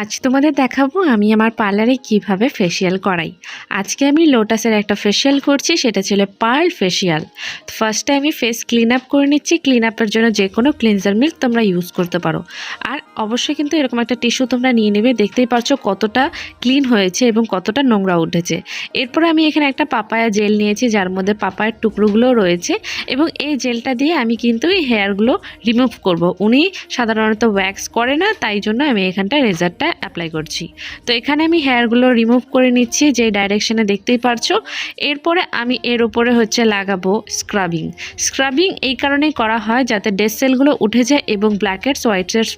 আজ তোমাদের দেখাবো আমি আমার পার্লারে কীভাবে ফেসিয়াল করাই। আজকে আমি লোটাসের একটা ফেসিয়াল করছি, সেটা ছিল পার্ল ফেসিয়াল ফার্স্টে আমি ফেস ক্লিন আপ করে নিচ্ছি ক্লিন আপের জন্য যে কোনো ক্লিনজার মিল্ক তোমরা ইউজ করতে পারো। আর অবশ্যই কিন্তু এরকম একটা টিস্যু তোমরা নিয়ে নেবে। দেখতেই পারছ কতটা ক্লিন হয়েছে এবং কতটা নোংরা উঠেছে। এরপর আমি এখানে একটা পাপায়া জেল নিয়েছি, যার মধ্যে পাপায়ের টুকরোগুলো রয়েছে এবং এই জেলটা দিয়ে আমি কিন্তু এই হেয়ারগুলো রিমুভ করব। উনি সাধারণত ওয়্যাক্স করে না, তাই জন্য আমি এখানটা রেজারটা অ্যাপ্লাই করছি। তো এখানে আমি হেয়ারগুলো রিমুভ করে নিচ্ছি, যে ডাইরেকশানে দেখতেই পারছ। এরপরে আমি এর উপরে হচ্ছে লাগাবো স্ক্রাবিং স্ক্রাবিং এই কারণেই করা হয় যাতে ডেড সেলগুলো উঠে যায় এবং ব্ল্যাকেটস হোয়াইটস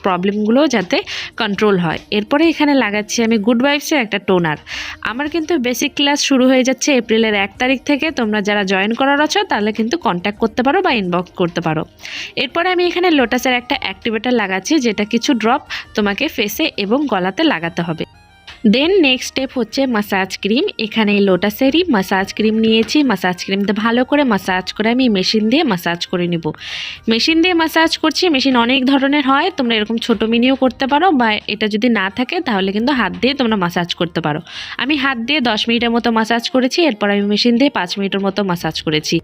প্রবলেমগুলো যাতে কন্ট্রোল হয়। এরপরে এখানে লাগাচ্ছি আমি গুড ভাইবসের একটা টোনার আমার কিন্তু বেসিক ক্লাস শুরু হয়ে যাচ্ছে এপ্রিলের এক তারিখ থেকে। তোমরা যারা জয়েন করার আছো, তাহলে কিন্তু কন্ট্যাক্ট করতে পারো বা ইনবক্স করতে পারো। এরপরে আমি এখানে লোটাসের একটা অ্যাক্টিভেটার লাগাচ্ছি, যেটা কিছু ড্রপ তোমাকে ফেসে এবং গলাতে লাগাতে হবে। দেন নেক্সট স্টেপ হচ্ছে মাসাজ ক্রিম এখানে লোটাসেরই মাসাজ ক্রিম নিয়েছি। মাসাজ ক্রিমটা ভালো করে মাসাজ করে আমি মেশিন দিয়ে মাসাজ করে নিব। মেশিন দিয়ে মাসাজ করছি মেশিন অনেক ধরনের হয়। তোমরা এরকম ছোটো মিনিও করতে পারো বা এটা যদি না থাকে তাহলে কিন্তু হাত দিয়ে তোমরা মাসাজ করতে পারো। আমি হাত দিয়ে দশ মিনিটের মতো মাসাজ করেছি, এরপর আমি মেশিন দিয়ে পাঁচ মিনিটের মতো মাসাজ করেছি।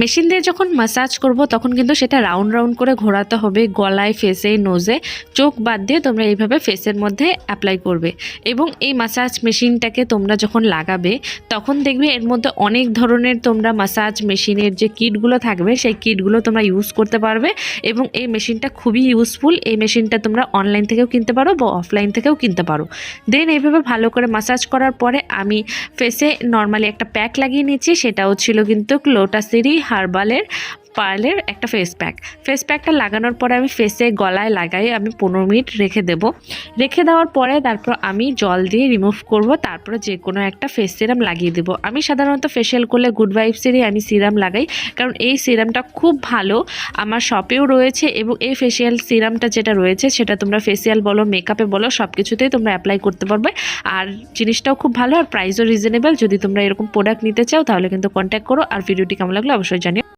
মেশিন দিয়ে যখন মাসাজ করব, তখন কিন্তু সেটা রাউন্ড রাউন্ড করে ঘোরাতে হবে, গলায় ফেসে নোজে চোখ বাদ দিয়ে তোমরা এইভাবে ফেসের মধ্যে অ্যাপ্লাই করবে। এবং এই মাসাজ মেশিনটাকে তোমরা যখন লাগাবে, তখন দেখবে এর মধ্যে অনেক ধরনের তোমরা মাসাজ মেশিনের যে কিটগুলো থাকবে, সেই কিটগুলো তোমরা ইউজ করতে পারবে। এবং এই মেশিনটা খুবই ইউজফুল এই মেশিনটা তোমরা অনলাইন থেকেও কিনতে পারো বা অফলাইন থেকেও কিনতে পারো। দেন এইভাবে ভালো করে মাসাজ করার পরে আমি ফেসে নর্মালি একটা প্যাক লাগিয়ে নিয়েছি, সেটাও ছিল কিন্তু লোটাসেরই হার্বালের পার্লের একটা ফেস প্যাক ফেস প্যাকটা লাগানোর পরে আমি ফেসে গলায় লাগাই, আমি পনেরো মিনিট রেখে দেব। রেখে দেওয়ার পরে তারপর আমি জল দিয়ে রিমুভ করব, তারপরে যে কোনো একটা ফেস সিরাম লাগিয়ে দেবো। আমি সাধারণত ফেশিয়াল করলে গুড ভাইবসেরই আমি সিরাম লাগাই, কারণ এই সিরামটা খুব ভালো, আমার শপেও রয়েছে এবং এই ফেশিয়াল সিরামটা যেটা রয়েছে সেটা তোমরা ফেসিয়াল বলো মেকআপে বলো সব কিছুতেই তোমরা অ্যাপ্লাই করতে পারবে। আর জিনিসটাও খুব ভালো আর প্রাইসও রিজনেবল যদি তোমরা এরকম প্রোডাক্ট নিতে চাও তাহলে কিন্তু কন্ট্যাক্ট করো। আর ভিডিওটি কেমন লাগল অবশ্যই জানিও।